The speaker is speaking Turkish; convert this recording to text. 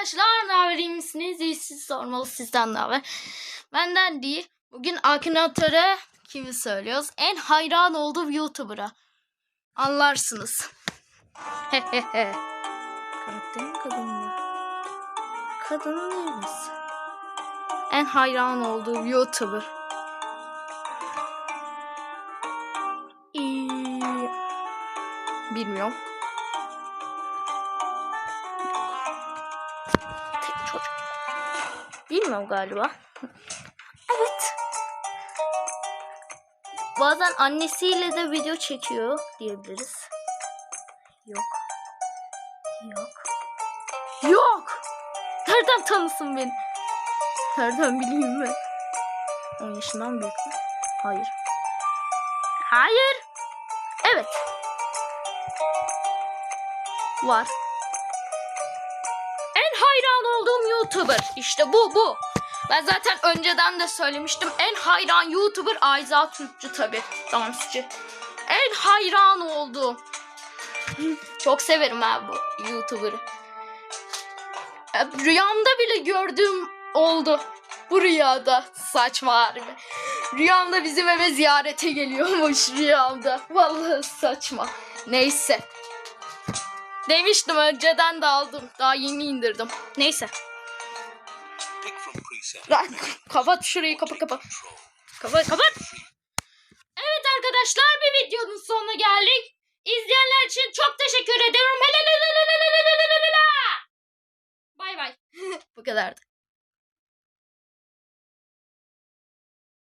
arkadaşlar ne haber iyi misiniz? İyi siz sormalı sizden ne haber? Benden değil. Bugün Akinator'a kimi söylüyoruz? En hayran olduğum YouTuber'a. Anlarsınız. Hehehe. Karakterin kadın mı? Kadın değiliz. En hayran olduğum YouTuber. Bilmiyorum. Bilmiyorum galiba. evet. Bazen annesiyle de video çekiyor diyebiliriz. Yok. Yok. Yok. Nereden tanısın beni? Nereden bileyim ben? 10 yaşından büyük mü? Hayır. Hayır. Evet. Var. YouTuber. İşte bu bu. Ben zaten önceden de söylemiştim. En hayran YouTuber Ayza Türkçü tabi. Dansçı. En hayran olduğum. Çok severim ha bu YouTuber'ı. Rüyamda bile gördüğüm oldu. Bu rüyada. Saçma harbi. Rüyamda bizim eve ziyarete geliyormuş rüyamda. Vallahi saçma. Neyse. Demiştim önceden de aldım. Daha yeni indirdim. Neyse. Kapat şurayı kapat kapat. Kapat kapat. Evet arkadaşlar bir videonun sonuna geldik. İzleyenler için çok teşekkür ederim. Bay bay. Bu kadardı.